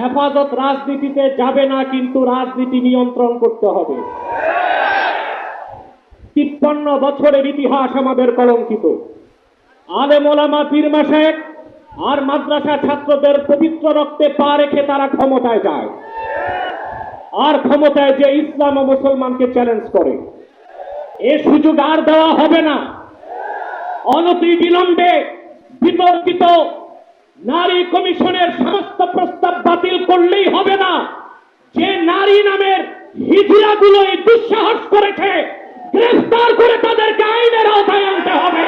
হেফাজত রাজনীতিতে যাবে না, কিন্তু রাজনীতি নিয়ন্ত্রণ করতে হবে। তিপ্পান্ন বছরের ইতিহাস আমাদের কলঙ্কিত। আলে মোলামা পীর মাসেক আর মাদ্রাসা ছাত্রদের পবিত্র রক্তে পা রেখে তারা ক্ষমতায় যায়। আর ক্ষমতায় যে ইসলাম ও মুসলমানকে চ্যালেঞ্জ করে। এ সুযোগ আর দেওয়া হবে না। অনতি বিলম্বে বিতর্কিত নারী কমিশনের সমস্ত প্রস্তাব বাতিল করলেই হবে না যে নারী নামের হিজড়াগুলো এই দুঃসাহস করেছে, গ্রেফতার করে তাদেরকে আইনের আওতায় আনতে হবে।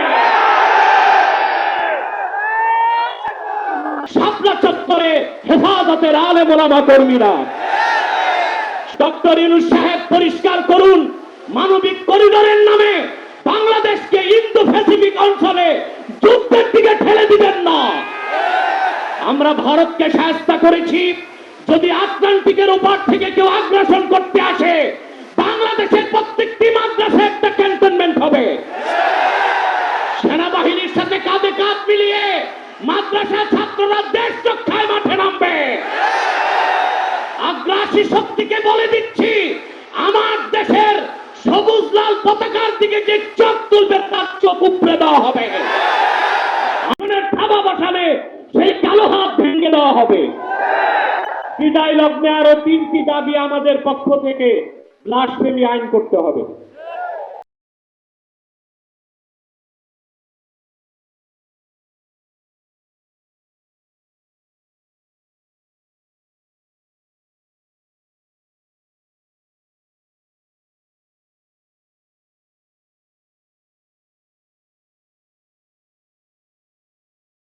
শাপলা চত্বরে হেফাজতের আলে মোলামা কর্মীরা। ডক্টর ইউনুস সাহেব পরিষ্কার করুন, মানবিক করিডোরের নামে বাংলাদেশকে ইন্দো প্যাসিফিক অঞ্চলে যুদ্ধের দিকে ঠেলে দিবেন না। আমরা ভারতকে সাহায্য করেছি, যদি আটলান্টিকের উপর থেকে কেউ করতে আসে। বাংলাদেশের প্রত্যেকটি মাদ্রাসায় একটা ক্যান্টনমেন্ট হবে। সেনাবাহিনীর সাথে কাঁধে কাঁধ মিলিয়ে মাদ্রাসা ছাত্ররা দেশ রক্ষায় মাঠে নামবে। আগ্রাসী শক্তিকে বলে দিচ্ছি, আমার দেশের সবুজ লাল পতাকার দিকে যে চোখ তুলবে, তার চোখ উপড়ে দেওয়া হবে। আমাদের থাবা বসালে সেই কালো হাত ভেঙে দেওয়া হবে। বিদায় লগ্নে আরও তিনটি দাবি আমাদের পক্ষ থেকে ব্লাস্টেমি আইন করতে হবে।